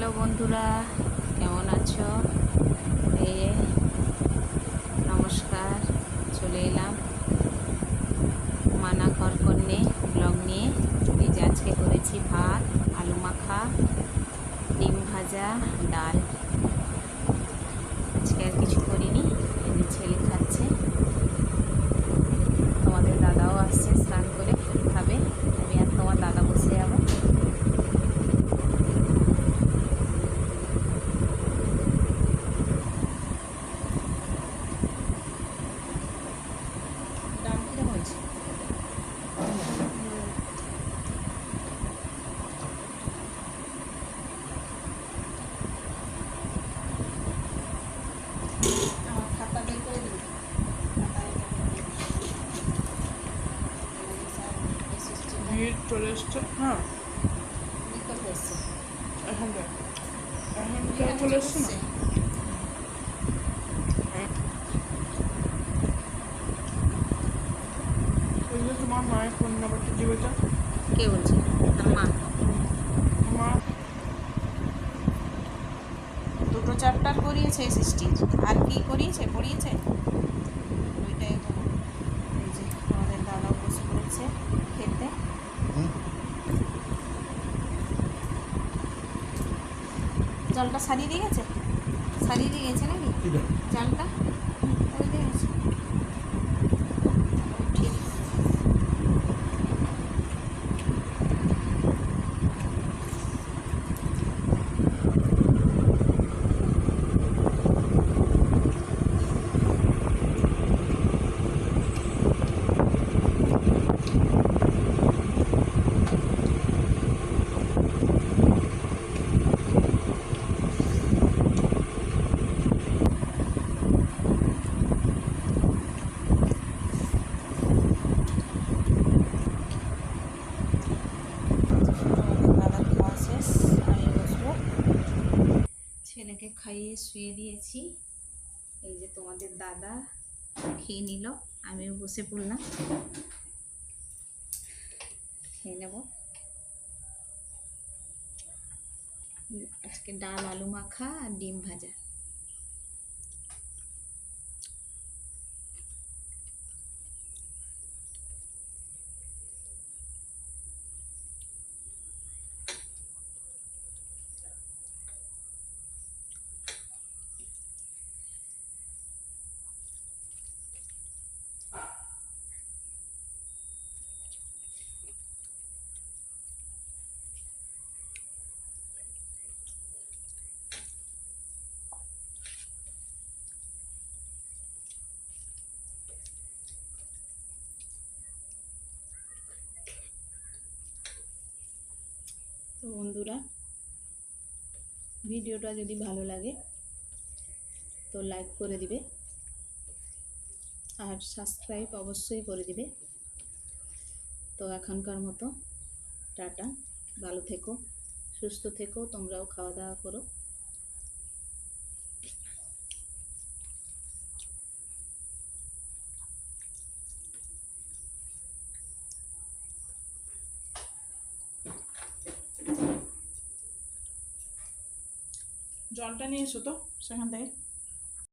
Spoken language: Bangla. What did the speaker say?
হ্যালো বন্ধুরা, কেমন আছো? এই নমস্কার, চলে এলাম মানা করকন্যে ব্লগ নিয়ে। এই যে আজকে করেছি ভাত, আলু মাখা, ডিম ভাজা, ডাল। আজকে আর কিছু করিনি ছেলে খাচ্ছে তোমাদের দাদাও আসছে স্নান করে খাবে আমি আর তোমার দাদা বসে যাব দাম কীরকম হয়েছে আমার খাতা বের করে দিবি ভিড় চলে এসছে? হ্যাঁ। এসছে এখানটা এখানটা চলে এসছে না? ওই যে তোমার মায়ের ফোন নাম্বারটা দিবে কে বলছে? মা। আমার দুটো চ্যাপ্টার করিয়েছে এসএসটির আর কি করিয়েছে? পড়িয়েছে ওইটাই করো। এই যে আমাদের দাদা বসে পড়েছে খেতে জলটা সারিয়ে দিয়ে গেছে? সারিয়ে দিয়ে গেছে নাকি? জলটা সারিয়ে দিয়ে গেছে ঠিক দাদার খাওয়া শেষ আমি বসবো ছেলেকে খাইয়ে শুয়ে দিয়েছি। এই যে তোমাদের দাদা খেয়ে নিল, আমিও বসে পড়লাম। খেয়ে নেব। আজকে ডাল, আলু মাখা আর ডিম ভাজা। তো বন্ধুরা, ভিডিওটা যদি ভালো লাগে, তো লাইক করে দিবে। আর সাবস্ক্রাইব অবশ্যই করে দিবে। তো এখনকার মতো, টাটা। ভালো থেকো, সুস্থ থেকো, তোমরাও খাওয়া দাওয়া করো। জলটা নিয়ে এসো তো সেখান থেকে?